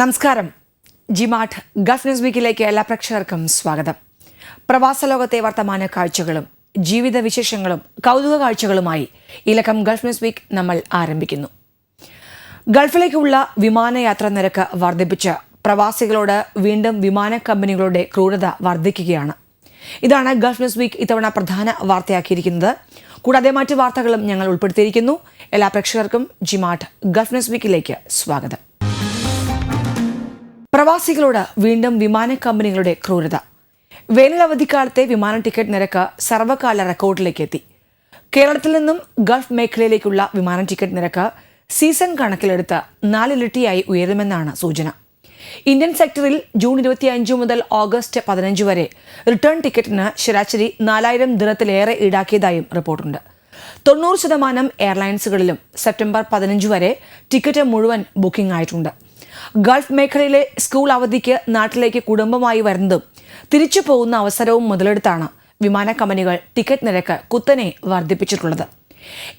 നമസ്കാരം. ജിമാട്ട് Gulf news വീക്കിലേക്ക് എല്ലാ പ്രേക്ഷകർക്കും സ്വാഗതം. പ്രവാസ ലോകത്തെ വർത്തമാന കാഴ്ചകളും ജീവിത വിശേഷങ്ങളും കൗതുക കാഴ്ചകളുമായി ഇലക്കം ഗൾഫ് ന്യൂസ് വീക്ക് നമ്മൾ ആരംഭിക്കുന്നു. ഗൾഫിലേക്കുള്ള വിമാനയാത്ര നിരക്ക് വർദ്ധിപ്പിച്ച് പ്രവാസികളോട് വീണ്ടും വിമാന കമ്പനികളുടെ ക്രൂരത വർദ്ധിക്കുകയാണ്. ഇതാണ് ഗൾഫ് ന്യൂസ് വീക്ക് ഇത്തവണ പ്രധാന വാർത്തയാക്കിയിരിക്കുന്നത്. കൂടാതെ മറ്റ് വാർത്തകളും ഞങ്ങൾ ഉൾപ്പെടുത്തിയിരിക്കുന്നു. എല്ലാ പ്രേക്ഷകർക്കും ജിമാട്ട് ഗൾഫ് ന്യൂസ് വീക്കിലേക്ക് സ്വാഗതം. പ്രവാസികളോട് വീണ്ടും വിമാന കമ്പനികളുടെ ക്രൂരത. വേനൽ അവധിക്കാലത്തെ വിമാന ടിക്കറ്റ് നിരക്ക് സർവകാല റെക്കോർഡിലേക്ക് എത്തി. കേരളത്തിൽ നിന്നും ഗൾഫ് മേഖലയിലേക്കുള്ള വിമാന ടിക്കറ്റ് നിരക്ക് സീസൺ കണക്കിലെടുത്ത് നാലിരട്ടിയായി ഉയരുമെന്നാണ് സൂചന. ഇന്ത്യൻ സെക്ടറിൽ ജൂൺ ഇരുപത്തിയഞ്ച് മുതൽ ഓഗസ്റ്റ് പതിനഞ്ച് വരെ റിട്ടേൺ ടിക്കറ്റിന് ശരാശരി നാലായിരം ദിനത്തിലേറെ ഈടാക്കിയതായും റിപ്പോർട്ടുണ്ട്. തൊണ്ണൂറ് ശതമാനം എയർലൈൻസുകളിലും സെപ്റ്റംബർ പതിനഞ്ച് വരെ ടിക്കറ്റ് മുഴുവൻ ബുക്കിംഗ് ആയിട്ടുണ്ട്. ഗൾഫ് മേഖലയിലെ സ്കൂൾ അവധിക്ക് നാട്ടിലേക്ക് കുടുംബമായി വരുന്നതും തിരിച്ചു പോകുന്ന അവസരവും മുതലെടുത്താണ് വിമാന കമ്പനികൾ ടിക്കറ്റ് നിരക്ക് കുത്തനെ വർദ്ധിപ്പിച്ചിട്ടുള്ളത്.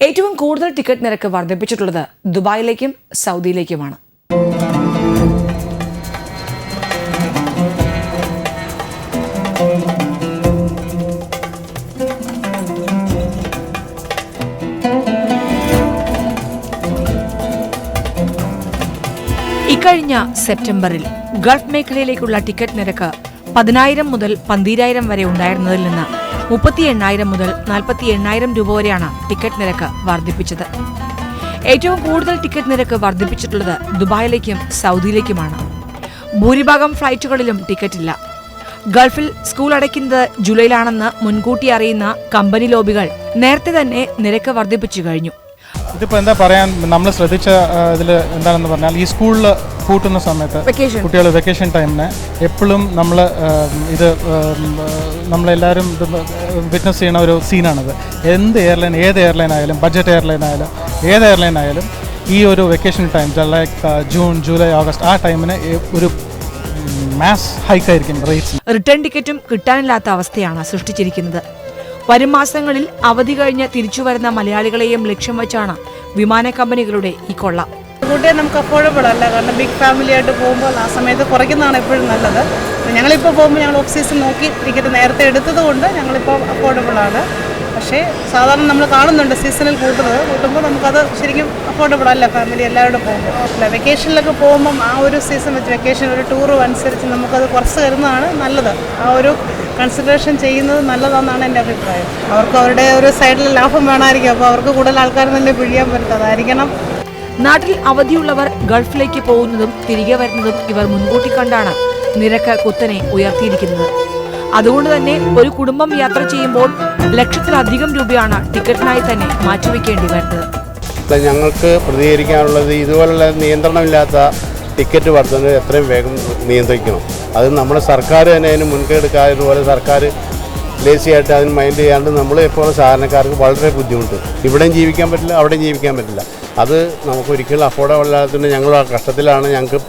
ഏറ്റവും കൂടുതൽ ടിക്കറ്റ് നിരക്ക് വർദ്ധിപ്പിച്ചിട്ടുള്ളത് ദുബായിലേക്കും സൗദിയിലേക്കുമാണ്. ഇക്കഴിഞ്ഞ സെപ്റ്റംബറിൽ ഗൾഫ് മേഖലയിലേക്കുള്ള ടിക്കറ്റ് നിരക്ക് പതിനായിരം മുതൽ പന്തീരായിരം വരെ ഉണ്ടായിരുന്നതിൽ നിന്ന് മുപ്പത്തി എണ്ണായിരം മുതൽ നാൽപ്പത്തി എണ്ണായിരം രൂപ വരെയാണ് ടിക്കറ്റ് നിരക്ക് വർദ്ധിപ്പിച്ചത്. ഏറ്റവും കൂടുതൽ ടിക്കറ്റ് നിരക്ക് വർദ്ധിപ്പിച്ചിട്ടുള്ളത് ദുബായിലേക്കും സൗദിയിലേക്കുമാണ്. ഭൂരിഭാഗം ഫ്ലൈറ്റുകളിലും ടിക്കറ്റ് ഇല്ല ഗൾഫിൽ സ്കൂൾ അടയ്ക്കുന്നത് ജൂലൈയിലാണെന്ന് മുൻകൂട്ടി അറിയുന്ന കമ്പനി ലോബികൾ നേരത്തെ തന്നെ നിരക്ക് വർദ്ധിപ്പിച്ചു കഴിഞ്ഞു. ഇതിപ്പോൾ എന്താ പറയാൻ നമ്മൾ ശ്രദ്ധിച്ച ഇതിൽ എന്താണെന്ന് പറഞ്ഞാൽ ഈ സ്കൂളിൽ കൂട്ടുന്ന സമയത്ത്. കുട്ടികൾ വെക്കേഷൻ ടൈമിന് എപ്പോഴും നമ്മൾ ഇത് നമ്മളെല്ലാവരും ഇത് വിറ്റ്നസ് ചെയ്യുന്ന ഒരു സീനാണിത് എന്ത് എയർലൈൻ ഏത് എയർലൈൻ ആയാലും ബഡ്ജറ്റ് എയർലൈൻ ആയാലും ഏത് എയർലൈൻ ആയാലും ഈ ഒരു vacation time like June July August ആ ടൈമിന് ഒരു മാസ് ഹൈക്കായിരിക്കും റേറ്റ്സ് റിട്ടേൺ ടിക്കറ്റും കിട്ടാനില്ലാത്ത അവസ്ഥയാണ് സൃഷ്ടിച്ചിരിക്കുന്നത്. വരും മാസങ്ങളിൽ അവധി കഴിഞ്ഞ് തിരിച്ചുവരുന്ന മലയാളികളെയും ലക്ഷ്യം വെച്ചാണ് വിമാന കമ്പനികളുടെ ഈ കൊള്ള. കൂട്ടിയെ നമുക്ക് അഫോർഡബിൾ അല്ല. കാരണം ബിഗ് ഫാമിലി ആയിട്ട് പോകുമ്പോൾ ആ സമയത്ത് കുറയ്ക്കുന്നതാണ് എപ്പോഴും നല്ലത്. ഞങ്ങളിപ്പോൾ പോകുമ്പോൾ ഞങ്ങൾ ഓഫ് സീസൺ നോക്കി ടിക്കറ്റ് നേരത്തെ എടുത്തത് കൊണ്ട് ഞങ്ങളിപ്പോൾ അഫോർഡബിൾ ആണ്. പക്ഷേ സാധാരണ നമ്മൾ കാണുന്നുണ്ട് സീസണിൽ കൂട്ടുന്നത്. കൂട്ടുമ്പോൾ നമുക്കത് ശരിക്കും അഫോർഡബിൾ അല്ല. ഫാമിലി എല്ലാവരോടും പോകുമ്പോൾ. അല്ല വെക്കേഷനിലൊക്കെ പോകുമ്പം ആ ഒരു സീസൺ വെച്ച് വെക്കേഷൻ ഒരു ടൂറും അനുസരിച്ച് നമുക്കത് കുറച്ച് തരുന്നതാണ് നല്ലത്. ആ ഒരു കൺസിഡറേഷൻ ചെയ്യുന്നത് നല്ലതാണെന്നാണ് എന്റെ അഭിപ്രായം. അവർക്ക് അവരുടെ ഒരു സൈഡിൽ ലാഭം വേണമായിരിക്കും. അപ്പോൾ അവർക്ക് കൂടുതൽ ആൾക്കാർ തന്നെ പിഴിയാൻ പറ്റും അതായിരിക്കണം. നാട്ടിൽ അവധിയുള്ളവർ ഗൾഫിലേക്ക് പോകുന്നതും തിരികെ വരുന്നതും ഇവർ മുൻകൂട്ടി കണ്ടാണ് നിരക്ക് കുത്തനെ ഉയർത്തിയിരിക്കുന്നത്. അതുകൊണ്ട് തന്നെ ഒരു കുടുംബം യാത്ര ചെയ്യുമ്പോൾ ലക്ഷത്തിലധികം രൂപയാണ് ടിക്കറ്റിനായി തന്നെ മാറ്റിവെക്കേണ്ടി വരുന്നത്. ഞങ്ങൾക്ക് പ്രതികരിക്കാനുള്ളത് ഇതുപോലുള്ള നിയന്ത്രണമില്ലാത്ത ടിക്കറ്റ് വർധന എത്രയും വേഗം നിയന്ത്രിക്കണം. അത് നമ്മുടെ സർക്കാർ തന്നെ അതിന് മുൻകൈ എടുക്കാതെ ഇതുപോലെ സർക്കാർ ലേസി ആയിട്ട് അതിന് മൈൻഡ് ചെയ്യാണ്ട് നമ്മൾ ഇപ്പോൾ സാധാരണക്കാർക്ക് വളരെ ബുദ്ധിമുട്ട്. ഇവിടെയും ജീവിക്കാൻ പറ്റില്ല അവിടെയും ജീവിക്കാൻ പറ്റില്ല. അത് നമുക്ക് ഒരിക്കലും അഫോർഡബിൾ അല്ലാത്തതുകൊണ്ട് ഞങ്ങൾ ആ കഷ്ടത്തിലാണ് ഞങ്ങൾക്ക്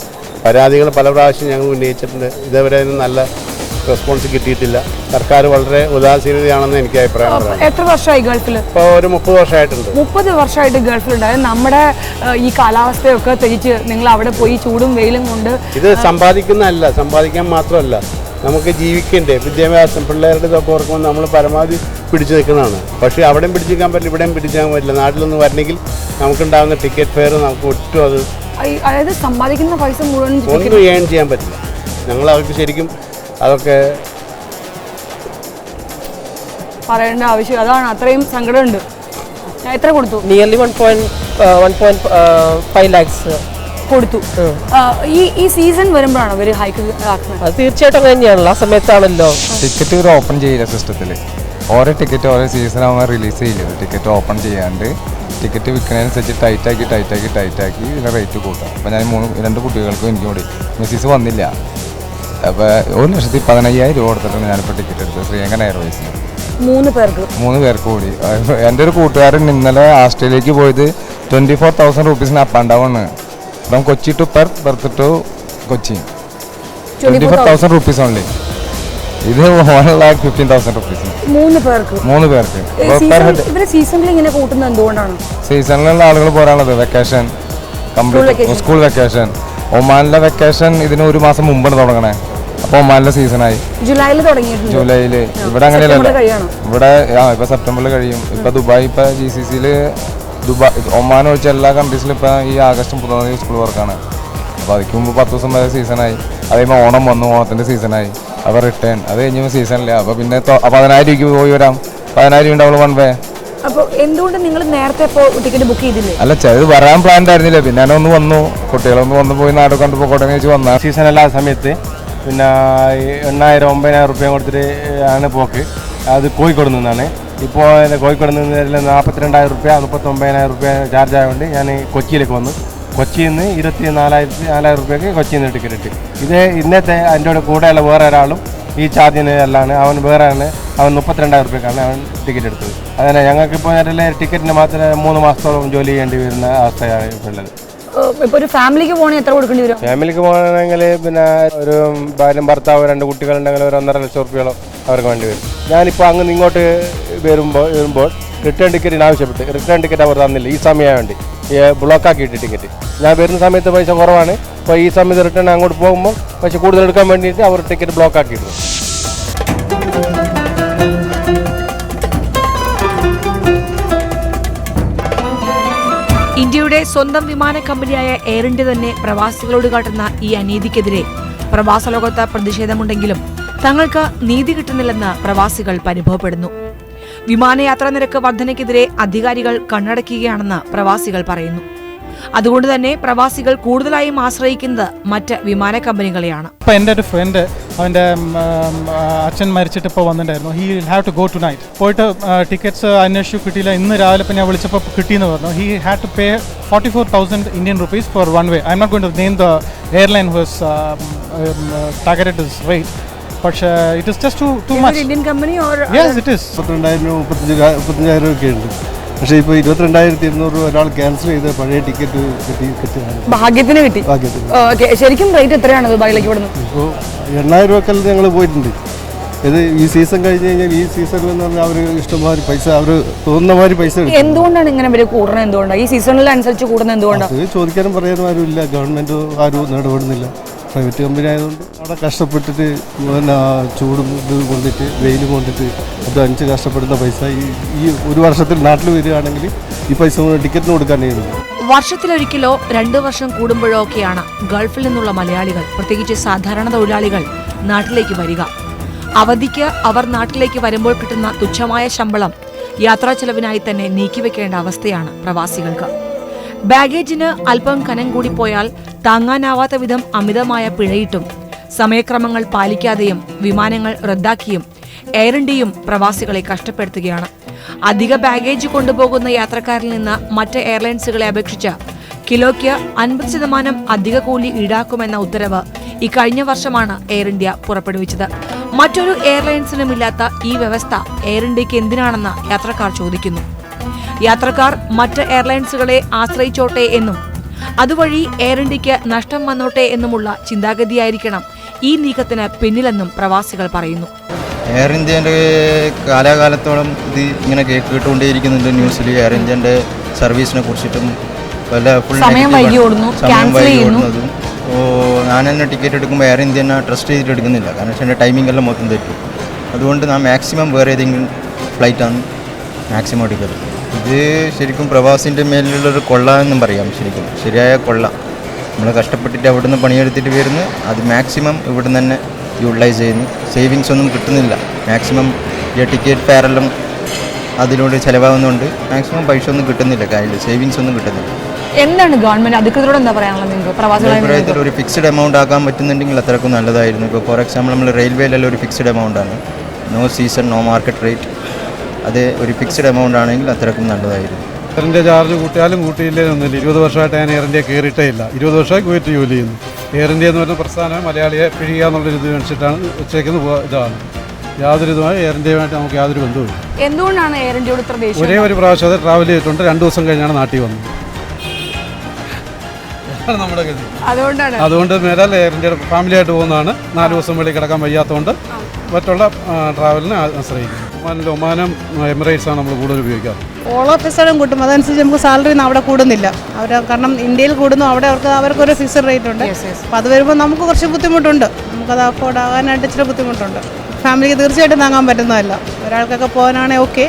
പരാതികൾ പല പ്രാവശ്യം ഞങ്ങൾ ഉന്നയിച്ചിട്ടുണ്ട്. ഇതേവരെ നല്ല റെസ്പോൺസ് കിട്ടിയിട്ടില്ല. സർക്കാർ വളരെ ഉദാസീനതയാണെന്ന് എനിക്ക് അഭിപ്രായം എത്ര വർഷമായി ഗൾഫിൽ ഇപ്പോൾ ഒരു മുപ്പത് വർഷമായിട്ടുണ്ട് മുപ്പത് വർഷമായിട്ട് ഗൾഫിലുണ്ടായത്. നമ്മുടെ ഈ കാലാവസ്ഥയൊക്കെ ത്യജിച്ച് നിങ്ങൾ അവിടെ പോയി ചൂടും വെയിലും കൊണ്ട് ഇത് സമ്പാദിക്കുന്നതല്ല സമ്പാദിക്കാൻ മാത്രമല്ല. നമുക്ക് ജീവിക്കണ്ടേ? വിദ്യാഭ്യാസം പിള്ളേരുടെ ഇതൊക്കെ ഓർക്കുമ്പോൾ നമ്മൾ പരമാവധി പിടിച്ചു നിൽക്കുന്നതാണ്. പക്ഷേ അവിടെയും പിടിച്ചു നിൽക്കാൻ പറ്റില്ല ഇവിടെയും പിടിച്ചു നിൽക്കാൻ പറ്റില്ല. നാട്ടിലൊന്ന് വരണമെങ്കിൽ നമുക്കുണ്ടാകുന്ന ടിക്കറ്റ് ഫെയർ നമുക്ക് ഒട്ടും അത് അതായത് സമ്പാദിക്കുന്ന പൈസ മുഴുവൻ ഒന്നും ഏൺ ചെയ്യാൻ പറ്റില്ല. ഞങ്ങൾ അവർക്ക് ശരിക്കും അതൊക്കെ പറയേണ്ട ആവശ്യം അതാണ് അത്രയും സങ്കടമുണ്ട്. ഞാൻ എത്ര കൊടുത്തു? Nearly one point one point five lakhs കൊടുത്തു. ഈ ഈ സീസൺ വരുമ്പോഴാണ് ഇവർ ഹൈക്ക് ആക്കുന്നത്? അത് തീർച്ചയായിട്ടും തന്നെയാണല്ലോ ആ സമയത്താണല്ലോ. ടിക്കറ്റ് ഇവർ ഓപ്പൺ ചെയ്യില്ല സിസ്റ്റത്തിൽ ഓരോ ടിക്കറ്റ് ഓരോ സീസൺ ആകുമ്പോൾ റിലീസ് ചെയ്യില്ല. ടിക്കറ്റ് ഓപ്പൺ ചെയ്യാണ്ട് ടിക്കറ്റ് വിൽക്കുന്നതിനനുസരിച്ച് ടൈറ്റാക്കി ടൈറ്റാക്കി ടൈറ്റാക്കി ഇതിന്റെ റേറ്റ് കൂട്ടാം. അപ്പോൾ ഞാൻ മൂന്ന് രണ്ട് കുട്ടികൾക്കും എനിക്കും കൂടി. മെസ്സീസ് വന്നില്ല. അപ്പോൾ ഒരു ലക്ഷത്തി പതിനയ്യായിരം രൂപ കൊടുത്തിട്ടാണ് ഞാനിപ്പോൾ ടിക്കറ്റ് എടുത്തത് ശ്രീലങ്കൻ എയർവേസിന് മൂന്ന് പേർക്ക്. മൂന്ന് പേർക്ക് കൂടി. എന്റെ ഒരു കൂട്ടുകാരൻ ഇന്നലെ ആസ്ട്രേലിയക്ക് പോയത് ട്വന്റി ഫോർ തൗസൻഡ് റുപ്പീസിന് അപ്പ് ആൻഡ് ഡൗൺ ആണ്. From Kochi to Perth to Kochi. Twenty four thousand rupees only ഇത് one lakh fifteen thousand rupees മൂന്ന് പേർക്ക്. മൂന്ന് പേർക്ക്. സീസണിൽ ഇങ്ങനെ കൂട്ടുന്നത് എന്തുകൊണ്ടാണ്? സീസണിലുള്ള ആളുകൾ പോരാണത് വെക്കേഷൻ കംപ്ലീറ്റ് സ്കൂൾ വെക്കേഷൻ ഒമാനിലെ വെക്കേഷൻ ഇതിന് ഒരു മാസം മുമ്പാണ് തുടങ്ങണേ. ഒമാനിലെ സീസണായി ജൂലൈയിൽ തുടങ്ങിയിട്ടുണ്ട്. ജൂലൈയിൽ ഇവിടെ അങ്ങനെയല്ല. ഇവിടെ ആ ഇപ്പൊ സെപ്റ്റംബറിൽ കഴിയും. ഇപ്പൊ ദുബായ് ഇപ്പൊ ജി സി സിയിൽ ദുബായ് ഒമാൻ ഒഴിച്ച എല്ലാ കൺട്രീസിലും ഇപ്പൊ ഈ ആഗസ്റ്റ് മുപ്പതാം തീയതി സ്കൂൾ വർക്കാണ് അപ്പോൾ അതിക്ക് മുമ്പ് പത്ത് ദിവസം വരെ സീസണായി അതേപോലെ ഓണം വന്നു ഓണത്തിന്റെ സീസണായി അപ്പോൾ റിട്ടേൺ അത് കഴിഞ്ഞപ്പോൾ സീസണില്ല അപ്പോൾ പിന്നെ പതിനായിരം രൂപയ്ക്ക് പോയി വരാം. പതിനായിരം രൂപ ഉണ്ടാവുള്ളൂ വൺ വേ അപ്പോൾ എന്തുകൊണ്ട് നിങ്ങൾ നേരത്തെ ഇപ്പോൾ ടിക്കറ്റ് ബുക്ക് ചെയ്തില്ലേ? അല്ല ചിലത് വരാൻ പ്ലാൻ ഉണ്ടായിരുന്നില്ല. പിന്നെ ഒന്ന് വന്നു. കുട്ടികളൊന്ന് വന്നു പോയി നാട് കണ്ടു പോകട്ടെ എന്ന് വെച്ച് വന്നാൽ സീസൺ എല്ലാ സമയത്ത്. പിന്നെ എണ്ണായിരം ഒമ്പതിനായിരം റുപ്യ കൊടുത്തിട്ട് ആണ് പോക്ക്. അത് കോഴിക്കോട് നിന്നാണ്. ഇപ്പോൾ കോഴിക്കോട് നിന്ന് നാൽപ്പത്തിരണ്ടായിരം റുപ്യ മുപ്പത്തൊമ്പതിനായിരം റുപ്യ ചാർജ് ആയതുകൊണ്ട് ഞാൻ കൊച്ചിയിലേക്ക് വന്നു. കൊച്ചിയിൽ നിന്ന് ഇരുപത്തി നാലായിരത്തി നാലായിരം റുപ്യക്ക് കൊച്ചിയിൽ നിന്ന് ടിക്കറ്റ് കിട്ടി ഇത് ഇന്നത്തെ എന്റെ കൂടെയുള്ള വേറെ ഒരാളും ഈ ചാർജിന് എല്ലാം അവൻ വേറെ ആണ്. അവൻ മുപ്പത്തിരണ്ടായിരം റുപ്യക്കാണ് അവൻ ടിക്കറ്റ് എടുത്തത്. അതന്നെ ഞങ്ങൾക്കിപ്പോൾ ടിക്കറ്റിന് മാത്രമേ മൂന്ന് മാസത്തോളം ജോലി ചെയ്യേണ്ടി വരുന്ന അവസ്ഥയാണ് ഇപ്പോൾ ഉള്ളത്. ഇപ്പോൾ ഒരു ഫാമിലിക്ക് പോകണമെങ്കിൽ എത്ര കൊടുക്കേണ്ടി വരും? ഫാമിലിക്ക് പോകണമെങ്കിൽ പിന്നെ ഒരു ഭാര്യയും ഭർത്താവ് രണ്ട് കുട്ടികളുണ്ടെങ്കിൽ ഒരു ഒന്നര ലക്ഷം റുപ്യോളം അവർക്ക് വേണ്ടി വരും. ഞാനിപ്പോൾ അങ്ങ് ഇങ്ങോട്ട് വരുമ്പോൾ വരുമ്പോൾ റിട്ടേൺ ടിക്കറ്റിന് ആവശ്യപ്പെട്ട്. റിട്ടേൺ ടിക്കറ്റ് അവർ തന്നില്ല. ഈ സമയം വേണ്ടി. ബ്ലോക്ക് ആക്കിയിട്ട് ടിക്കറ്റ് ഞാൻ വരുന്ന സമയത്ത് പൈസ കുറവാണ്. അപ്പോൾ ഈ സമയത്ത് റിട്ടേൺ അങ്ങോട്ട് പോകുമ്പോൾ പക്ഷേ കൂടുതൽ എടുക്കാൻ വേണ്ടിയിട്ട് അവർ ടിക്കറ്റ് ബ്ലോക്ക് ആക്കിയിരുന്നു ഇന്ത്യയുടെ സ്വന്തം വിമാന കമ്പനിയായ എയർ ഇന്ത്യ തന്നെ പ്രവാസികളോട് കാട്ടുന്ന ഈ അനീതിക്കെതിരെ പ്രവാസ ലോകത്ത് പ്രതിഷേധമുണ്ടെങ്കിലും തങ്ങൾക്ക് നീതി കിട്ടുന്നില്ലെന്ന് പ്രവാസികൾ പരിഭവപ്പെടുന്നു. വിമാനയാത്രാ നിരക്ക് വർധനയ്ക്കെതിരെ അധികാരികൾ കണ്ണടക്കുകയാണെന്ന് പ്രവാസികൾ പറയുന്നു. അതുകൊണ്ട് തന്നെ പ്രവാസികൾ കൂടുതലായും ആശ്രയിക്കുന്നത് മറ്റ് വിമാന കമ്പനികളെയാണ്. ഇപ്പം എന്റെ ഒരു ഫ്രണ്ട് അവന്റെ ഉം, അച്ഛൻ മരിച്ചിട്ട് ഇപ്പോൾ വന്നിട്ടുണ്ടായിരുന്നു. He have to go tonight പോയിട്ട് ടിക്കറ്റ്സ് അന്വേഷിച്ചു കിട്ടിയില്ല. ഇന്ന് രാവിലെ ഇപ്പം ഞാൻ വിളിച്ചപ്പോൾ കിട്ടിയെന്ന് പറഞ്ഞു. He had to pay forty four thousand Indian rupees for one way I'm not going to name the airline who's targeted is rate പക്ഷേ it is just too too much Indian company or yes it is മുപ്പത്തിരണ്ടായിരം രൂപ മുപ്പത്തഞ്ച് മുപ്പത്തഞ്ചായിരം ഒക്കെ ഉണ്ട്. പക്ഷേ ഇപ്പോൾ ഇരുപത്തിരണ്ടായിരത്തി ഇരുന്നൂറ് രൂപ ഒരാൾ ക്യാൻസൽ ചെയ്ത് പഴയ ടിക്കറ്റ് കിട്ടി കിട്ടിയാണ് ഭാഗ്യത്തിന് കിട്ടി. ഭാഗ്യത്തിന്. ഓക്കെ. ശരിക്കും റേറ്റ് എത്രയാണ് ദുബായിലേക്ക് ഇവിടുന്ന്? ഇപ്പോൾ എണ്ണായിരം രൂപക്കെല്ലാം ഞങ്ങൾ പോയിട്ടുണ്ട്. ഇത് ഈ സീസൺ കഴിഞ്ഞ് കഴിഞ്ഞാൽ ഈ സീസണിൽ എന്ന് പറഞ്ഞാൽ അവർ ഇഷ്ടംമാതിരി പൈസ അവർ തോന്നുന്ന മാതിരി പൈസ എന്തുകൊണ്ടാണ് ഇങ്ങനെ ഇവർ കൂടുന്നത്? എന്തുകൊണ്ടാണ് ഈ സീസണിൽ അനുസരിച്ച് കൂടുന്നത് എന്തുകൊണ്ടാണ് ചോദിക്കാനും പറയാനും ആരും ഇല്ല ഗവൺമെന്റ് ആരും ഇടപെടുന്നില്ല പ്രൈവറ്റ് കമ്പനി ആയതുകൊണ്ട് അവിടെ കഷ്ടപ്പെട്ടിട്ട് പിന്നെ ചൂടും ഇത് കൊണ്ടിട്ട് വെയിൽ കൊണ്ടിട്ട് അധ്വാനിച്ച് കഷ്ടപ്പെടുന്ന പൈസ ഈ ഈ ഒരു വർഷത്തിൽ നാട്ടിൽ വരികയാണെങ്കിൽ ഈ പൈസ ടിക്കറ്റിന് കൊടുക്കാൻ ഉള്ളൂ വർഷത്തിലൊരിക്കലോ രണ്ടു വർഷം കൂടുമ്പോഴോ ഒക്കെയാണ് ഗൾഫിൽ നിന്നുള്ള മലയാളികൾ പ്രത്യേകിച്ച് സാധാരണ തൊഴിലാളികൾ നാട്ടിലേക്ക് വരിക. അവധിക്ക് അവർ നാട്ടിലേക്ക് വരുമ്പോൾ കിട്ടുന്ന തുച്ഛമായ ശമ്പളം യാത്രാ ചെലവിനായി തന്നെ നീക്കിവെക്കേണ്ട അവസ്ഥയാണ് പ്രവാസികൾക്ക്. ബാഗേജിന് അല്പം കനം പോയാൽ താങ്ങാനാവാത്ത വിധം അമിതമായ പിഴയിട്ടും. സമയക്രമങ്ങൾ പാലിക്കാതെയും വിമാനങ്ങൾ റദ്ദാക്കിയും എയർ ഇന്ത്യയും പ്രവാസികളെ കഷ്ടപ്പെടുത്തുകയാണ്. അധിക ബാഗേജ് കൊണ്ടുപോകുന്ന യാത്രക്കാരിൽ നിന്ന് മറ്റ് എയർലൈൻസുകളെ അപേക്ഷിച്ച് കിലോയ്ക്ക് അൻപത് ശതമാനം അധിക കൂലി ഈടാക്കുമെന്ന ഉത്തരവ് ഇക്കഴിഞ്ഞ വർഷമാണ് എയർ ഇന്ത്യ പുറപ്പെടുവിച്ചത്. മറ്റൊരു എയർലൈൻസിനുമില്ലാത്ത ഈ വ്യവസ്ഥ എയർ ഇന്ത്യയ്ക്ക് എന്തിനാണെന്ന് യാത്രക്കാർ ചോദിക്കുന്നു. യാത്രക്കാർ മറ്റ് എയർലൈൻസുകളെ ആശ്രയിച്ചോട്ടെ എന്നും അതുവഴി എയർ ഇന്ത്യയ്ക്ക് നഷ്ടം വന്നോട്ടെ എന്നുമുള്ള ചിന്താഗതിയായിരിക്കണം ഈ നീക്കത്തിന് പിന്നിലെന്നും പ്രവാസികൾ പറയുന്നു. എയർ ഇന്ത്യന്റെ കാലാകാലത്തോളം ഇത് ഇങ്ങനെ കേട്ടുകൊണ്ടേയിരിക്കുന്നുണ്ട് ന്യൂസിൽ. എയർ ഇന്ത്യന്റെ സർവീസിനെ കുറിച്ചിട്ടും വല്ല ഫുൾ സമയം വൈകി. ഓടുന്നതും ഓ ഞാൻ തന്നെ ടിക്കറ്റ് എടുക്കുമ്പോൾ എയർ ഇന്ത്യ തന്നെ ട്രസ്റ്റ് ചെയ്തിട്ട് എടുക്കുന്നില്ല. കാരണം വെച്ചാൽ എന്റെ ടൈമിംഗ് എല്ലാം മൊത്തം തെറ്റും. അതുകൊണ്ട് ഞാൻ മാക്സിമം വേറെ ഏതെങ്കിലും ഫ്ലൈറ്റാണ് മാക്സിമം എടുക്കൽ ഇത് ശരിക്കും പ്രവാസിന്റെ മേലിലുള്ളൊരു കൊള്ള എന്നും പറയാം ശരിക്കും. ശരിയായ കൊള്ള. നമ്മൾ കഷ്ടപ്പെട്ടിട്ട് അവിടെ നിന്ന് പണിയെടുത്തിട്ട് വരുന്നു. അത് മാക്സിമം ഇവിടെ നിന്ന് തന്നെ യൂട്ടിലൈസ് ചെയ്യുന്നു. സേവിങ്സ് ഒന്നും കിട്ടുന്നില്ല. മാക്സിമം ഈ ടിക്കറ്റ് ഫെയറെല്ലാം അതിലൂടെ ചിലവാകുന്നുണ്ട്. മാക്സിമം പൈസ ഒന്നും കിട്ടുന്നില്ല. കയ്യിൽ സേവിങ്സ് ഒന്നും കിട്ടുന്നില്ല. എന്താണ് ഗവൺമെന്റ് അധികൃതരോട് എന്താ പറയാനുള്ളത് നിങ്ങൾക്ക്? പ്രവാസികളായിട്ട് ഒരു ഫിക്സ്ഡ് എമൗണ്ട് ആക്കാൻ പറ്റുന്നുണ്ടെങ്കിൽ അത്രക്കും നല്ലതായിരുന്നു. ഇപ്പോൾ ഫോർ എക്സാമ്പിൾ നമ്മൾ റെയിൽവേയിലെല്ലാം ഒരു ഫിക്സ്ഡ് എമൗണ്ട് ആണ്. No season no market rate അത് ഒരു ഫിക്സ്ഡ് എമൗണ്ട് ആണെങ്കിൽ അത്രക്കും നല്ലതായിരുന്നു എയറിന്റെ ചാർജ് കൂട്ടിയാലും കൂട്ടിയില്ലേ ഒന്നുമില്ല ഇരുപത് വർഷമായിട്ട് ഞാൻ എയർ ഇന്ത്യ കയറിയിട്ടേ ഇല്ല. ഇരുപത് വർഷമായി പോയിട്ട് ജോലി ചെയ്യുന്നു. എയർ ഇന്ത്യ എന്ന് പറഞ്ഞ പ്രസ്ഥാനം മലയാളിയെ പിഴിയുക എന്നുള്ളൊരു ഇത് വെച്ചിട്ടാണ് ഉച്ചയ്ക്കുന്ന ഇതാണ്. യാതൊരു ഇതുമായി എയർ ഇന്ത്യയുമായിട്ട് നമുക്ക് യാതൊരു ബന്ധവുമില്ല. എന്തുകൊണ്ടാണ് എയർ ഇന്ത്യയോട് ഇത്ര ദേഷ്യം? ഒരേ ഒരു പ്രാവശ്യം അത് ട്രാവൽ ചെയ്തിട്ടുണ്ട്. രണ്ട് ദിവസം കഴിഞ്ഞാണ് നാട്ടിൽ വന്നത്. നമ്മുടെ അതുകൊണ്ടാണ്. അതുകൊണ്ട് മേലാൽ എയർ ഇന്ത്യയുടെ ഫാമിലിയായിട്ട് പോകുന്നതാണ്. നാല് ദിവസം വെളിയിൽ കിടക്കാൻ വയ്യാത്തതുകൊണ്ട് മറ്റുള്ള ട്രാവലിനെ ആശ്രയിക്കും ഒമാനിൽ ഒമാനും ആണ് നമ്മൾ കൂടുതൽ ഉപയോഗിക്കാറ്. ഓൾ ഓഫീസറും കൂട്ടും. അതനുസരിച്ച് നമുക്ക് സാലറി ഒന്നും അവിടെ കൂടുന്നില്ല. അവർ കാരണം ഇന്ത്യയിൽ കൂടുന്നു അവിടെ അവർക്ക് അവർക്കൊരു ഫിക്സഡ് റേറ്റ് ഉണ്ട്. അപ്പോൾ അത് വരുമ്പോൾ നമുക്ക് കുറച്ച് ബുദ്ധിമുട്ടുണ്ട്. നമുക്കത് അഫോർഡ് ആകാനായിട്ട് ഇച്ചിരി ബുദ്ധിമുട്ടുണ്ട്. ഫാമിലിക്ക് തീർച്ചയായിട്ടും താങ്ങാൻ പറ്റുന്നതല്ല. ഒരാൾക്കൊക്കെ പോകാനാണെങ്കിൽ ഓക്കെ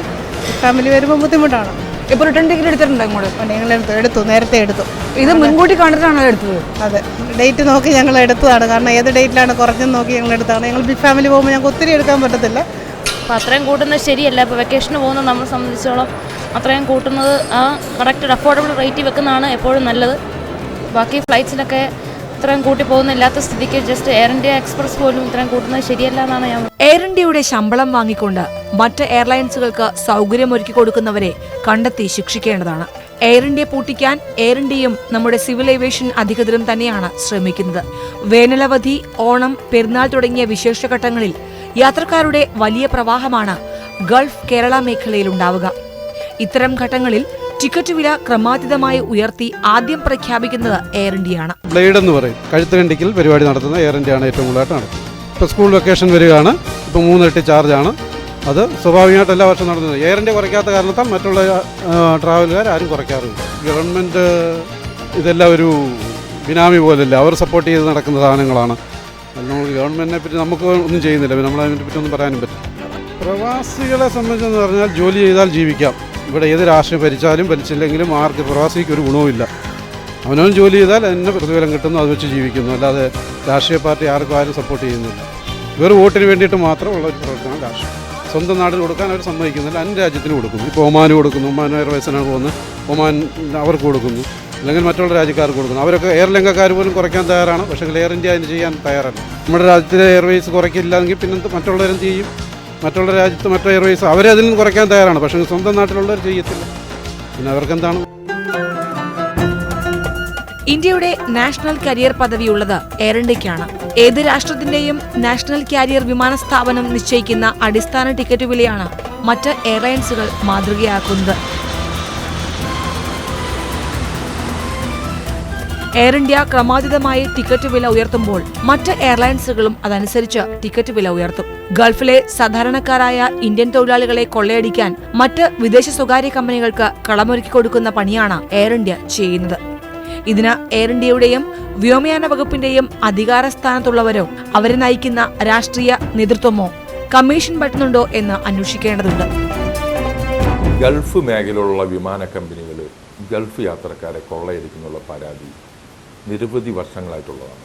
ഫാമിലി വരുമ്പോൾ ബുദ്ധിമുട്ടാണ്. ഇപ്പൊ റിട്ടേൺ ടിക്കറ്റ് എടുത്തിട്ടുണ്ടോ ഇങ്ങോട്ട്? ഞങ്ങൾ എടുത്തു എടുത്തു നേരത്തെ എടുത്തു. ഇത് മുൻകൂട്ടി കണ്ടിട്ടാണോ എടുത്തത്? അതെ. ഡേറ്റ് നോക്കി ഞങ്ങൾ എടുത്തതാണ്. കാരണം ഏത് ഡേറ്റിലാണ് കുറഞ്ഞെന്ന് നോക്കി ഞങ്ങൾ എടുത്തതാണ്. ഞങ്ങൾ ബിഗ് ഫാമിലി പോകുമ്പോൾ ഞങ്ങൾക്ക് ഒത്തിരി എടുക്കാൻ പറ്റത്തില്ല. അപ്പോൾ അത്രയും കൂട്ടുന്നത് ശരിയല്ല. ഇപ്പോൾ വെക്കേഷന് പോകുന്ന നമ്മളെ സംബന്ധിച്ചോളം അത്രയും കൂട്ടുന്നത് ആ കറക്റ്റ് അഫോർഡബിൾ റേറ്റ് വെക്കുന്നതാണ് എപ്പോഴും നല്ലത്. ബാക്കി ഫ്ലൈറ്റ്സിലൊക്കെ ഇത്രയും കൂട്ടി പോകുന്നില്ലാത്ത സ്ഥിതിക്ക് ജസ്റ്റ് എയർ ഇന്ത്യ എക്സ്പ്രസ് പോലും ഇത്രയും കൂട്ടുന്നത് ശരിയല്ല എന്നാണ് ഞാൻ എയർ ഇന്ത്യയുടെ ശമ്പളം വാങ്ങിക്കൊണ്ട് മറ്റ് എയർലൈൻസുകൾക്ക് സൗകര്യമൊരുക്കി കൊടുക്കുന്നവരെ കണ്ടെത്തി ശിക്ഷിക്കേണ്ടതാണ്. എയർ ഇന്ത്യ പൂട്ടിക്കാൻ എയർ ഇന്ത്യയും നമ്മുടെ സിവിൽ ഏവിയേഷൻ അധികൃതരും തന്നെയാണ് ശ്രമിക്കുന്നത്. വേനലവധി ഓണം പെരുന്നാൾ തുടങ്ങിയ വിശേഷഘട്ടങ്ങളിൽ യാത്രക്കാരുടെ വലിയ പ്രവാഹമാണ് ഗൾഫ് കേരള മേഖലയിൽ ഉണ്ടാവുക. ഇത്തരം ഘട്ടങ്ങളിൽ ടിക്കറ്റ് വില ക്രമാതീതമായി ഉയർത്തി ആദ്യം പ്രഖ്യാപിക്കുന്നത് എയർ ഇന്ത്യയാണ് ബ്ലേഡ് എന്ന് പറയും. കഴുത്തരണ്ടിക്കൽ പരിപാടി നടത്തുന്ന എയർ ഇന്ത്യയാണ് ഏറ്റവും കൂടുതലായിട്ട് നടത്തുന്നത് ഇപ്പോൾ സ്കൂൾ വെക്കേഷൻ വരികയാണ്. ഇപ്പോൾ മൂന്നിരട്ടി ചാർജാണ് അത് സ്വാഭാവികമായിട്ട് എല്ലാ വർഷവും നടത്തുന്നത്. എയർ ഇന്ത്യ കുറയ്ക്കാത്ത കാരണത്താൽ മറ്റുള്ള ട്രാവലുകാർ ആരും കുറയ്ക്കാറില്ല. ഗവൺമെന്റ് ഇതെല്ലാം ഒരു ബിനാമി പോലല്ല. അവർ സപ്പോർട്ട് ചെയ്ത് നടക്കുന്ന സാധനങ്ങളാണ്. ഗവൺമെന്റിനെ ഗവൺമെന്റിനെ പറ്റി നമുക്ക് ഒന്നും ചെയ്യുന്നില്ല. നമ്മൾ നമ്മളതിനെ പറ്റി ഒന്നും പറയാനും പറ്റും പ്രവാസികളെ സംബന്ധിച്ചെന്ന് പറഞ്ഞാൽ ജോലി ചെയ്താൽ ജീവിക്കാം. ഇവിടെ ഏത് രാഷ്ട്രീയം ഭരിച്ചാലും ഭരിച്ചില്ലെങ്കിലും ആർക്ക് പ്രവാസിക്ക് ഒരു ഗുണവുമില്ല. അവനവൻ ജോലി ചെയ്താൽ അതിന് പ്രതിഫലം കിട്ടുന്നു അത് വെച്ച് ജീവിക്കുന്നു. അല്ലാതെ രാഷ്ട്രീയ പാർട്ടി ആർക്കും ആരും സപ്പോർട്ട് ചെയ്യുന്നില്ല. വെറും വോട്ടിന് വേണ്ടിയിട്ട് മാത്രമുള്ള ഒരു പ്രവർത്തനമാണ് രാഷ്ട്രീയം. സ്വന്തം നാടിന് കൊടുക്കാൻ അവർ സമ്മതിക്കുന്നില്ല അന്യ രാജ്യത്തിന് കൊടുക്കുന്നു. ഇപ്പോൾ ഒമാന് കൊടുക്കുന്നു ഒമാൻ എയർവേസിനാണ് പോകുന്നത് ഒമാൻ അവർക്ക് കൊടുക്കുന്നു. അല്ലെങ്കിൽ മറ്റുള്ള രാജ്യക്കാർക്ക് കൊടുക്കുന്നു. അവരൊക്കെ എയർലങ്കക്കാർ പോലും കുറയ്ക്കാൻ തയ്യാറാണ്. പക്ഷേ എയർ ഇന്ത്യ അതിന് ചെയ്യാൻ തയ്യാറല്ല. നമ്മുടെ രാജ്യത്തിലെ എയർവേസ് കുറയ്ക്കില്ലെങ്കിൽ പിന്നെ മറ്റുള്ളവരും ചെയ്യും? മറ്റുള്ള രാജ്യത്ത് മറ്റു എയർവേസ് അവരതിൽ നിന്ന് കുറയ്ക്കാൻ തയ്യാറാണ്. പക്ഷേ സ്വന്തം നാട്ടിലുള്ളവർ ചെയ്യത്തില്ല. പിന്നെ അവർക്കെന്താണ്? ഇന്ത്യയുടെ നാഷണൽ കരിയർ പദവിയുള്ളത് എയർ ഇന്ത്യക്കാണ് ഏത് രാഷ്ട്രത്തിന്റെയും നാഷണൽ കാരിയർ വിമാന സ്ഥാപനം നിശ്ചയിക്കുന്ന അടിസ്ഥാന ടിക്കറ്റ് വിലയാണ് മറ്റ് എയർലൈൻസുകൾ മാതൃകയാക്കുന്നത്. എയർ ഇന്ത്യ ക്രമാതീതമായി ടിക്കറ്റ് വില ഉയർത്തുമ്പോൾ മറ്റ് എയർലൈൻസുകളും അതനുസരിച്ച് ടിക്കറ്റ് വില ഉയർത്തും. ഗൾഫിലെ സാധാരണക്കാരായ ഇന്ത്യൻ തൊഴിലാളികളെ കൊള്ളയടിക്കാൻ മറ്റ് വിദേശ സ്വകാര്യ കമ്പനികൾക്ക് കളമൊരുക്കി കൊടുക്കുന്ന പണിയാണ് എയർ ഇന്ത്യ ചെയ്യുന്നത്. ഇതിന് എയർ ഇന്ത്യയുടെയും വ്യോമയാന വകുപ്പിന്റെയും അധികാര സ്ഥാനത്തുള്ളവരോ അവരെ നയിക്കുന്ന രാഷ്ട്രീയ നേതൃത്വമോ കമ്മീഷൻ പറ്റുന്നുണ്ടോ എന്ന് അന്വേഷിക്കേണ്ടതുണ്ട്. ഗൾഫ് മേഖലയിലുള്ള വിമാന കമ്പനികൾ ഗൾഫ് യാത്രക്കാരെ കൊള്ളയടിക്കുന്നുള്ള പരാതി നിരവധി വർഷങ്ങളായിട്ടുള്ളതാണ്.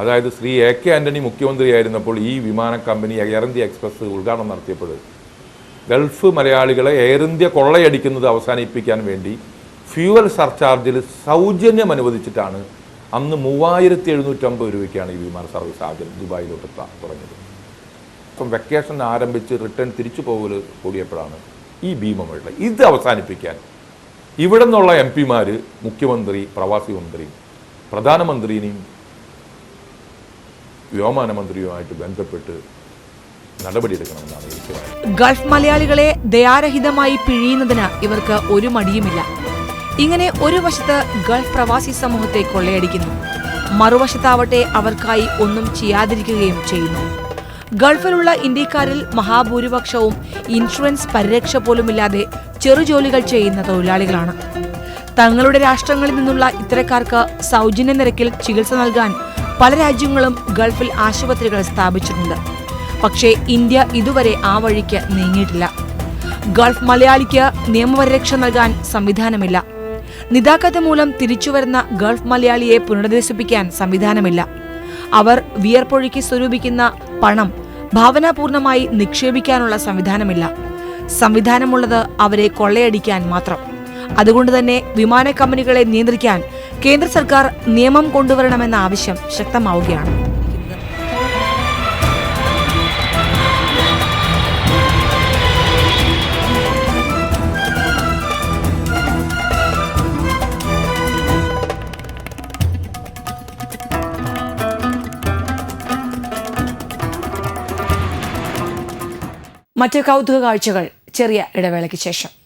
അതായത് ശ്രീ എ കെ ആന്റണി മുഖ്യമന്ത്രിയായിരുന്നപ്പോൾ ഈ വിമാന കമ്പനി എയർ ഇന്ത്യ എക്സ്പ്രസ് ഉദ്ഘാടനം നടത്തിയപ്പോൾ ഗൾഫ് മലയാളികളെ എയർ ഇന്ത്യ കൊള്ളയടിക്കുന്നത് അവസാനിപ്പിക്കാൻ വേണ്ടി ഫ്യൂവൽ സർചാർജിൽ സൗജന്യം അനുവദിച്ചിട്ടാണ് അന്ന് മൂവായിരത്തി എഴുന്നൂറ്റമ്പത് രൂപയ്ക്കാണ് ഈ വിമാന സർവീസ് ആദ്യം ദുബായിലോട്ട് തുടങ്ങിയത്. അപ്പം വെക്കേഷൻ ആരംഭിച്ച് റിട്ടേൺ തിരിച്ചു പോകൽ കൂടിയപ്പോഴാണ് ഈ ഭീമമുള്ള ഇത് അവസാനിപ്പിക്കാൻ ഇവിടെ നിന്നുള്ള എം പിമാർ മുഖ്യമന്ത്രി പ്രവാസി മന്ത്രി പ്രധാനമന്ത്രിനെയും വ്യോമയാന മന്ത്രിയുമായിട്ട് ബന്ധപ്പെട്ട് നടപടിയെടുക്കണമെന്നാണ് എനിക്ക് ഗൾഫ് മലയാളികളെ ദയാരഹിതമായി പിഴിയുന്നതിന് ഇവർക്ക് ഒരു മടിയുമില്ല. ഇങ്ങനെ ഒരു വശത്ത് ഗൾഫ് പ്രവാസി സമൂഹത്തെ കൊള്ളയടിക്കുന്നു. മറുവശത്താവട്ടെ അവർക്കായി ഒന്നും ചെയ്യാതിരിക്കുകയും ചെയ്യുന്നു. ഗൾഫിലുള്ള ഇന്ത്യക്കാരിൽ മഹാഭൂരിപക്ഷവും ഇൻഷുറൻസ് പരിരക്ഷ പോലുമില്ലാതെ ചെറുജോലികൾ ചെയ്യുന്ന തൊഴിലാളികളാണ്. തങ്ങളുടെ രാഷ്ട്രങ്ങളിൽ നിന്നുള്ള ഇത്തരക്കാർക്ക് സൗജന്യ നിരക്കിൽ ചികിത്സ നൽകാൻ പല രാജ്യങ്ങളും ഗൾഫിൽ ആശുപത്രികൾ സ്ഥാപിച്ചിട്ടുണ്ട്. പക്ഷേ ഇന്ത്യ ഇതുവരെ ആ വഴിക്ക് നീങ്ങിയിട്ടില്ല. ഗൾഫ് മലയാളിക്ക് നിയമപരിരക്ഷ നൽകാൻ സംവിധാനമില്ല. നിതാക്കത്ത് മൂലം തിരിച്ചുവരുന്ന ഗൾഫ് മലയാളിയെ പുനരധിവസിപ്പിക്കാൻ സംവിധാനമില്ല. അവർ വിയർപ്പൊഴുക്കി സ്വരൂപിക്കുന്ന പണം ഭാവനാപൂർണമായി നിക്ഷേപിക്കാനുള്ള സംവിധാനമില്ല. സംവിധാനമുള്ളത് അവരെ കൊള്ളയടിക്കാൻ മാത്രം. അതുകൊണ്ട് തന്നെ വിമാന കമ്പനികളെ നിയന്ത്രിക്കാൻ കേന്ദ്ര സർക്കാർ നിയമം കൊണ്ടുവരണമെന്ന ആവശ്യം ശക്തമാവുകയാണ്. മറ്റ് കൗതുക കാഴ്ചകൾ ചെറിയ ഇടവേളയ്ക്ക് ശേഷം.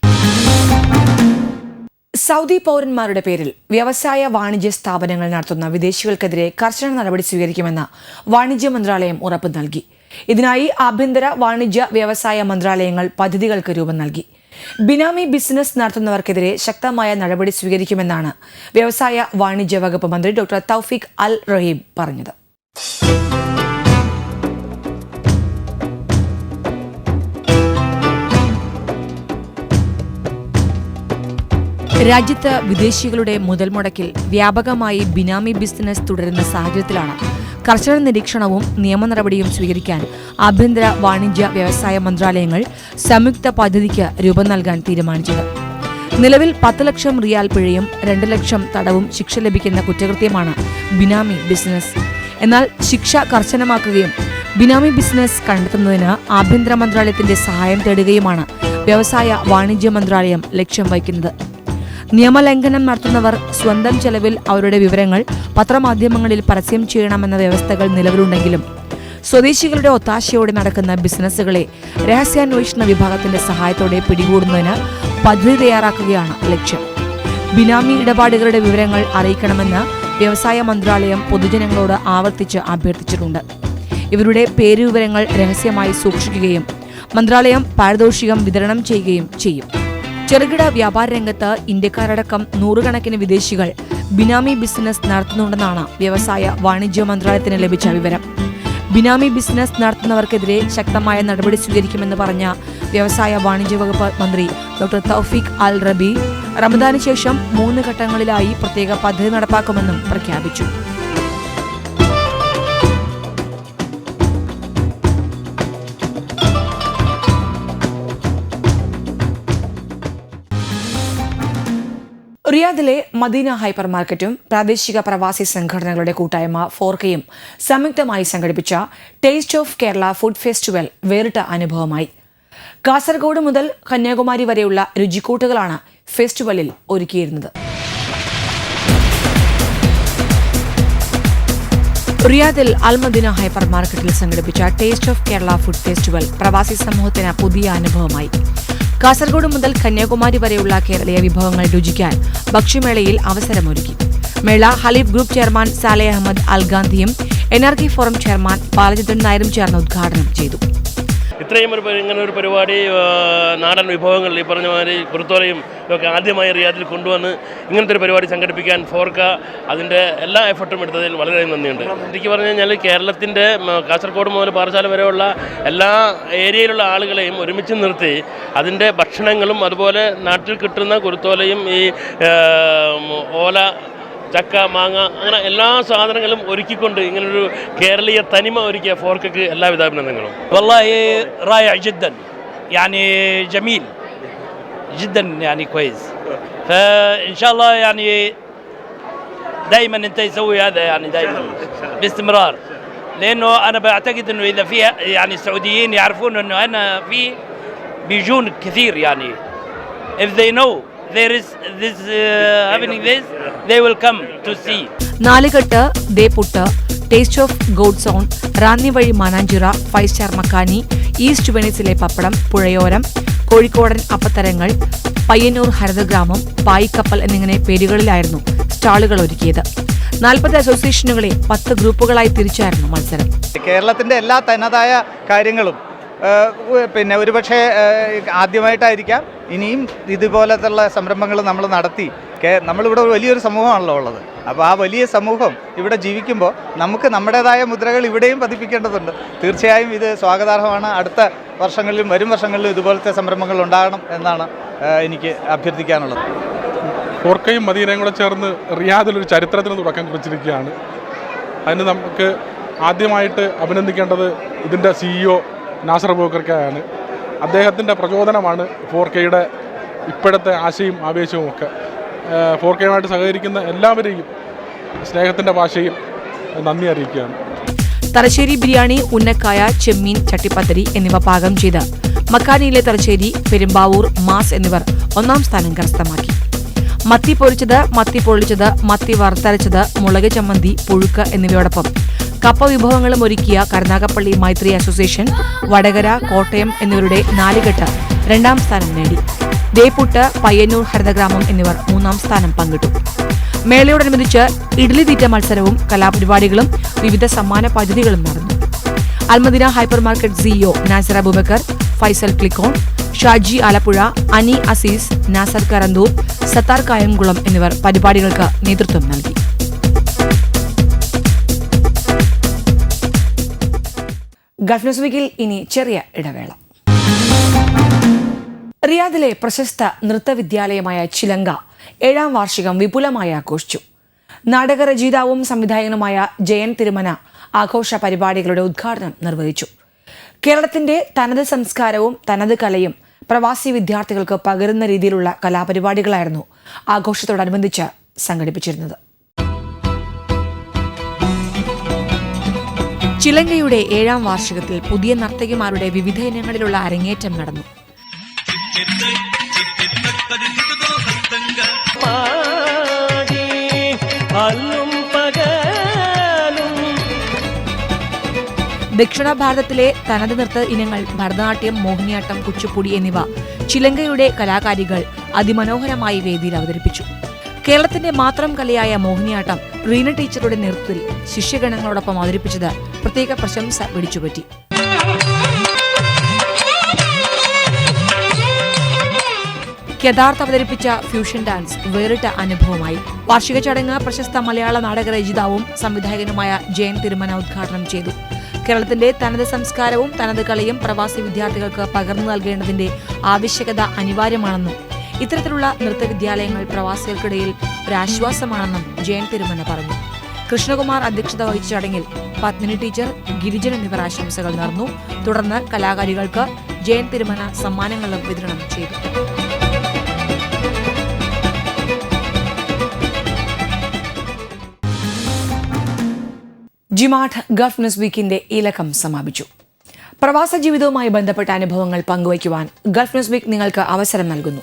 സൗദി പൗരന്മാരുടെ പേരിൽ വ്യവസായ വാണിജ്യ സ്ഥാപനങ്ങൾ നടത്തുന്ന വിദേശികൾക്കെതിരെ കർശന നടപടി സ്വീകരിക്കുമെന്ന് വാണിജ്യ മന്ത്രാലയം ഉറപ്പ് നൽകി. ഇതിനായി ആഭ്യന്തര വാണിജ്യ വ്യവസായ മന്ത്രാലയങ്ങൾ പദ്ധതികൾക്ക് രൂപം നൽകി. ബിനാമി ബിസിനസ് നടത്തുന്നവർക്കെതിരെ ശക്തമായ നടപടി സ്വീകരിക്കുമെന്നാണ് വ്യവസായ വാണിജ്യ വകുപ്പ് മന്ത്രി ഡോക്ടർ തൗഫീഖ് അൽ റഹീം പറഞ്ഞത്. രാജ്യത്ത് വിദേശികളുടെ മുതൽ മുടക്കിൽ വ്യാപകമായി ബിനാമി ബിസിനസ് തുടരുന്ന സാഹചര്യത്തിലാണ് കർശന നിരീക്ഷണവും നിയമ നടപടിയും സ്വീകരിക്കാൻ ആഭ്യന്തര വാണിജ്യ വ്യവസായ മന്ത്രാലയങ്ങൾ സംയുക്ത പദ്ധതിക്ക് രൂപം നൽകാൻ തീരുമാനിച്ചത്. നിലവിൽ പത്ത് ലക്ഷം റിയാൽ പിഴയും രണ്ട് ലക്ഷം തടവും ശിക്ഷ ലഭിക്കുന്ന കുറ്റകൃത്യമാണ് ബിനാമി ബിസിനസ്. എന്നാൽ ശിക്ഷ കർശനമാക്കുകയും ബിനാമി ബിസിനസ് കണ്ടെത്തുന്നതിന് ആഭ്യന്തര മന്ത്രാലയത്തിന്റെ സഹായം തേടുകയുമാണ് വ്യവസായ വാണിജ്യ മന്ത്രാലയം ലക്ഷ്യം വയ്ക്കുന്നത് നിയമലംഘനം നടത്തുന്നവർ സ്വന്തം ചെലവിൽ അവരുടെ വിവരങ്ങൾ പത്രമാധ്യമങ്ങളിൽ പരസ്യം ചെയ്യണമെന്ന വ്യവസ്ഥകൾ നിലവിലുണ്ടെങ്കിലും സ്വദേശികളുടെ ഒത്താശയോടെ നടക്കുന്ന ബിസിനസ്സുകളെ രഹസ്യാന്വേഷണ വിഭാഗത്തിന്റെ സഹായത്തോടെ പിടികൂടുന്നതിന് പദ്ധതി തയ്യാറാക്കുകയാണ് ലക്ഷ്യം. ബിനാമി ഇടപാടുകളുടെ വിവരങ്ങൾ അറിയിക്കണമെന്ന് വ്യവസായ മന്ത്രാലയം പൊതുജനങ്ങളോട് ആവർത്തിച്ച് അഭ്യർത്ഥിച്ചിട്ടുണ്ട്. ഇവരുടെ പേരുവിവരങ്ങൾ രഹസ്യമായി സൂക്ഷിക്കുകയും മന്ത്രാലയം പാരിതോഷികം വിതരണം ചെയ്യുകയും ചെയ്യും. ചെറുകിട വ്യാപാര രംഗത്ത് ഇന്ത്യക്കാരടക്കം നൂറുകണക്കിന് വിദേശികൾ ബിനാമി ബിസിനസ് നടത്തുന്നുണ്ടെന്നാണ് വ്യവസായ വാണിജ്യ മന്ത്രാലയത്തിന് ലഭിച്ച വിവരം. ബിനാമി ബിസിനസ് നടത്തുന്നവർക്കെതിരെ ശക്തമായ നടപടി സ്വീകരിക്കുമെന്ന് പറഞ്ഞ വ്യവസായ വാണിജ്യ വകുപ്പ് മന്ത്രി ഡോക്ടർ തൗഫീഖ് അൽ റബി റമദാന് ശേഷം മൂന്ന് ഘട്ടങ്ങളിലായി പ്രത്യേക പദ്ധതി നടപ്പാക്കുമെന്നും പ്രഖ്യാപിച്ചു. റിയാദിലെ മദീന ഹൈപ്പർ മാർക്കറ്റും പ്രാദേശിക പ്രവാസി സംഘടനകളുടെ കൂട്ടായ്മ ഫോർക്കയും സംയുക്തമായി സംഘടിപ്പിച്ച taste of Kerala food festival വേറിട്ട അനുഭവമായി. കാസർഗോഡ് മുതൽ കന്യാകുമാരി വരെയുള്ള രുചിക്കൂട്ടുകളാണ് ഫെസ്റ്റിവലിൽ ഒരുക്കിയിരുന്നത്. റിയാദിൽ അൽമദിന ഹൈപ്പർ മാർക്കറ്റിൽ സംഘടിപ്പിച്ച taste of Kerala food festival പ്രവാസി സമൂഹത്തിന് പുതിയ അനുഭവമായി. കാസർഗോഡ് മുതൽ കന്യാകുമാരി വരെയുള്ള കേരളീയ വിഭവങ്ങൾ രുചിക്കാൻ ഭക്ഷ്യമേളയിൽ അവസരമൊരുക്കി. മേള ഹലീഫ് group chairman Saleh Ahmed Al ഗാന്ധിയും എൻ ഫോറം ചെയർമാൻ ബാലചന്ദ്രൻ നായരും ചേർന്ന് ഉദ്ഘാടനം ചെയ്തു. ഇത്രയും ഒരു ഇങ്ങനെ ഒരു പരിപാടി നാടൻ വിഭവങ്ങൾ ഈ പറഞ്ഞ മാതിരി കുറുത്തോലയും ഒക്കെ ആദ്യമായി റിയാദിൽ കൊണ്ടുവന്ന് ഇങ്ങനത്തെ ഒരു പരിപാടി സംഘടിപ്പിക്കാൻ ഫോർക്ക അതിന്റെ എല്ലാ എഫർട്ടും എടുത്തതിൽ വളരെയധികം നന്ദിയുണ്ട്. എനിക്ക് പറഞ്ഞു കഴിഞ്ഞാൽ കേരളത്തിന്റെ കാസർഗോഡ് മുതൽ പാറശാല വരെയുള്ള എല്ലാ ഏരിയയിലുള്ള ആളുകളെയും ഒരുമിച്ച് നിർത്തി അതിന്റെ ഭക്ഷണങ്ങളും അതുപോലെ നാട്ടിൽ കിട്ടുന്ന കുരുത്തോലയും ഈ ഓല ചക്ക മാങ്ങ അങ്ങനെ എല്ലാ സാധനങ്ങളും ഒരുക്കിക്കൊണ്ട് ഇങ്ങനൊരു കേരളീയ തനിമ ഒരുക്കിയ ഫോർക്കക്ക് എല്ലാവിധ അഭിനന്ദനങ്ങളും والله رائع جدا يعني جميل جدا يعني كويس فان شاء الله يعني دائما انت يسوي هذا يعني دائما باستمرار لانه انا بعتقد انه اذا في يعني السعوديين يعرفون انه انا في بيجون كثير يعني if they know there is this uh, happening this they will come to see. Nalukettu ദേപുട്ട് taste of God zone Ranni വഴി Mananchira five star Makkani east വെനീസിലെ പപ്പടം പുഴയോരം കോഴിക്കോടൻ അപ്പത്തരങ്ങൾ പയ്യന്നൂർ ഹരിതഗ്രാമം പായിക്കപ്പൽ എന്നിങ്ങനെ പേരുകളിലായിരുന്നു സ്റ്റാളുകൾ ഒരുക്കിയത്. നാൽപ്പത് അസോസിയേഷനുകളെ പത്ത് ഗ്രൂപ്പുകളായി തിരിച്ചായിരുന്നു മത്സരം. കേരളത്തിന്റെ എല്ലാ തനതായ കാര്യങ്ങളും പിന്നെ ഒരുപക്ഷെ ആദ്യമായിട്ടായിരിക്കാം. ഇനിയും ഇതുപോലത്തുള്ള സംരംഭങ്ങൾ നമ്മൾ നടത്തി. നമ്മളിവിടെ വലിയൊരു സമൂഹമാണല്ലോ ഉള്ളത്. അപ്പോൾ ആ വലിയ സമൂഹം ഇവിടെ ജീവിക്കുമ്പോൾ നമുക്ക് നമ്മുടേതായ മുദ്രകൾ ഇവിടെയും പതിപ്പിക്കേണ്ടതുണ്ട്. തീർച്ചയായും ഇത് സ്വാഗതാർഹമാണ്. അടുത്ത വർഷങ്ങളിലും വരും വർഷങ്ങളിലും ഇതുപോലത്തെ സംരംഭങ്ങൾ ഉണ്ടാകണം എന്നാണ് എനിക്ക് അഭ്യർത്ഥിക്കാനുള്ളത്. ഫോർക്കയും മദീനയും കൂടെ ചേർന്ന് റിയാദിലൊരു ചരിത്രത്തിന് തുടക്കം കുറിച്ചിരിക്കുകയാണ്. അതിന് നമുക്ക് ആദ്യമായിട്ട് അഭിനന്ദിക്കേണ്ടത് ഇതിന്റെ സിഇഒ നാസർ ബോക്കർക്കായാണ് അദ്ദേഹത്തിന്റെ പ്രചോദനമാണ് ഫോർ കെയുടെ ഇപ്പോഴത്തെ ആശയും ആവേശവും ഒക്കെ. ഫോർ കെയുമായിട്ട് സഹകരിക്കുന്ന എല്ലാവരെയും സ്നേഹത്തിന്റെ ഭാഷയും നന്ദി അറിയിക്കുകയാണ്. തലശ്ശേരി ബിരിയാണി ഉന്നക്കായ ചെമ്മീൻ ചട്ടിപ്പത്തരി എന്നിവ പാകം ചെയ്ത് മക്കാനിയിലെ തലശ്ശേരി പെരുമ്പാവൂർ മാസ് എന്നിവർ ഒന്നാം സ്ഥാനം കരസ്ഥമാക്കി. മത്തി പൊരിച്ചത് മത്തി പൊള്ളിച്ചത് മത്തി വറുത്തരച്ചത് മുളക് ചമ്മന്തി പുഴുക്ക് എന്നിവയോടൊപ്പം കപ്പ വിഭവങ്ങളും ഒരുക്കിയ കരുനാഗപ്പള്ളി മൈത്രി അസോസിയേഷൻ വടകര കോട്ടയം എന്നിവരുടെ നാലുകെട്ട് രണ്ടാം സ്ഥാനം നേടി. ദേപ്പുട്ട് പയ്യന്നൂർ ഹരിതഗ്രാമം എന്നിവർ മൂന്നാം സ്ഥാനം പങ്കിട്ടു. മേളയോടനുബന്ധിച്ച് ഇഡ്ലി തീറ്റ മത്സരവും കലാപരിപാടികളും വിവിധ സമ്മാന പദ്ധതികളും നടന്നു. Al Madina hypermarket CEO Nasar Abubakar Faisal Clikon Shaji Alappuzha Ani Azeez Nasar Karanthur Sathar Kayamkulam എന്നിവർ പരിപാടികൾക്ക് നേതൃത്വം നൽകി. ഗൾഫ് വീക്കിൽ ഇനി ചെറിയ ഇടവേള. റിയാദിലെ പ്രശസ്ത നൃത്തവിദ്യാലയമായ ചിലങ്ക ഏഴാം വാർഷികം വിപുലമായി ആഘോഷിച്ചു. നാടകരചയിതാവും സംവിധായകനുമായ ജയൻ തിരുമന ആഘോഷ പരിപാടികളുടെ ഉദ്ഘാടനം നിർവഹിച്ചു. കേരളത്തിന്റെ തനത് സംസ്കാരവും തനത് കലയും പ്രവാസി വിദ്യാർത്ഥികൾക്ക് പകരുന്ന രീതിയിലുള്ള കലാപരിപാടികളായിരുന്നു ആഘോഷത്തോടനുബന്ധിച്ച് സംഘടിപ്പിച്ചിരുന്നത്. ചിലങ്കയുടെ ഏഴാം വാർഷികത്തിൽ പുതിയ നർത്തകിമാരുടെ വിവിധ ഇനങ്ങളിലുള്ള അരങ്ങേറ്റം നടന്നു. ദക്ഷിണ ഭാരതത്തിലെ തനത് നൃത്ത ഇനങ്ങൾ ഭരതനാട്യം മോഹിനിയാട്ടം കുച്ചിപ്പുടി എന്നിവ ചിലങ്കയുടെ കലാകാരികൾ അതിമനോഹരമായി വേദിയിൽ അവതരിപ്പിച്ചു. കേരളത്തിന്റെ മാത്രം കലയായ മോഹിനിയാട്ടം റീന ടീച്ചറുടെ നേതൃത്വത്തിൽ ശിഷ്യഗണങ്ങളോടൊപ്പം അവതരിപ്പിച്ചത് പ്രത്യേക പ്രശംസ പിടിച്ചുപറ്റി യഥാർത്ഥ അവതരിപ്പിച്ച ഫ്യൂഷൻ ഡാൻസ് വേറിട്ട അനുഭവമായി. വാർഷിക ചടങ്ങ് പ്രശസ്ത മലയാള നാടക രചിതാവും സംവിധായകനുമായ ജയൻ തിരുമന ഉദ്ഘാടനം ചെയ്തു. കേരളത്തിന്റെ തനത് സംസ്കാരവും തനത് കലയും പ്രവാസി വിദ്യാർത്ഥികൾക്ക് പകർന്നു നൽകേണ്ടതിന്റെ ആവശ്യകത അനിവാര്യമാണെന്നും ഇത്തരത്തിലുള്ള നൃത്തവിദ്യാലയങ്ങൾ പ്രവാസികൾക്കിടയിൽ ഒരാശ്വാസമാണെന്നും ജയൻ തിരുമന പറഞ്ഞു. കൃഷ്ണകുമാർ അധ്യക്ഷത വഹിച്ച ചടങ്ങിൽ പത്മിനി ടീച്ചർ ഗിരിജൻ എന്നിവർ ആശംസകൾ നേർന്നു. തുടർന്ന് കലാകാരികൾക്ക് ജയൻ തിരുമന സമ്മാനങ്ങളും വിതരണം ചെയ്തു. ജിമാഠ് ഗൾഫ് വീക്കിന്റെ ഇലക്കം സമാപിച്ചു. പ്രവാസ ജീവിതവുമായി ബന്ധപ്പെട്ട അനുഭവങ്ങൾ പങ്കുവയ്ക്കുവാൻ ഗൾഫ് ന്യൂസ് വീക്ക് നിങ്ങൾക്ക് അവസരം നൽകുന്നു.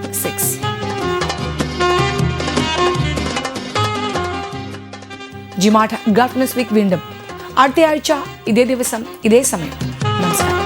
ജിമാഠ ന്യൂസ് വീക്ക് വീണ്ടും. അടുത്തയാഴ്ച ഇതേ ദിവസം ഇതേ സമയം. നമസ്കാരം.